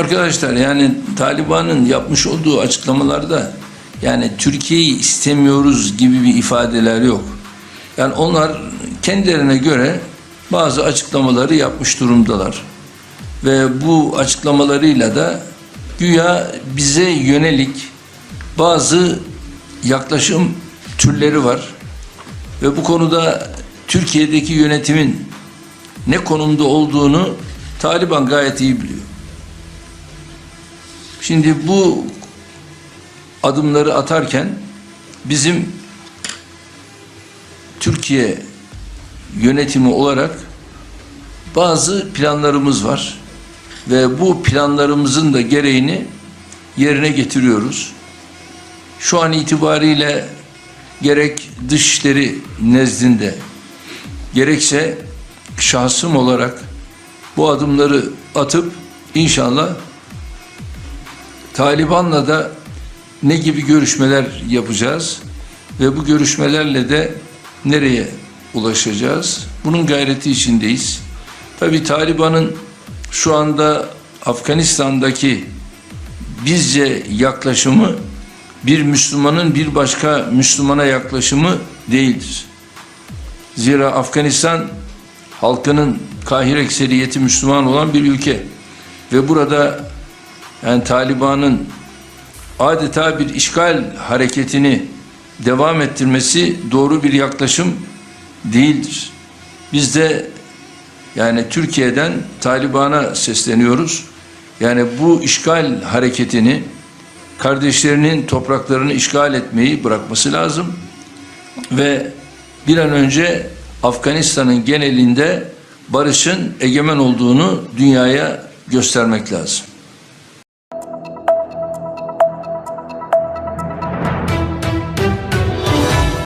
Arkadaşlar yani Taliban'ın yapmış olduğu açıklamalarda yani Türkiye'yi istemiyoruz gibi bir ifadeler yok. Yani onlar kendilerine göre bazı açıklamaları yapmış durumdalar. Ve bu açıklamalarıyla da güya bize yönelik bazı yaklaşım türleri var. Ve bu konuda Türkiye'deki yönetimin ne konumda olduğunu Taliban gayet iyi biliyor. Şimdi bu adımları atarken bizim Türkiye yönetimi olarak bazı planlarımız var ve bu planlarımızın da gereğini yerine getiriyoruz. Şu an itibariyle gerek dışişleri nezdinde gerekse şahsım olarak bu adımları atıp inşallah Taliban'la da ne gibi görüşmeler yapacağız ve bu görüşmelerle de nereye ulaşacağız? Bunun gayreti içindeyiz. Tabi Taliban'ın şu anda Afganistan'daki bizce yaklaşımı bir Müslümanın bir başka Müslümana yaklaşımı değildir. Zira Afganistan halkının kahir ekseriyeti Müslüman olan bir ülke ve burada yani Taliban'ın adeta bir işgal hareketini devam ettirmesi doğru bir yaklaşım değildir. Biz de yani Türkiye'den Taliban'a sesleniyoruz. Yani bu işgal hareketini kardeşlerinin topraklarını işgal etmeyi bırakması lazım ve bir an önce Afganistan'ın genelinde barışın egemen olduğunu dünyaya göstermek lazım.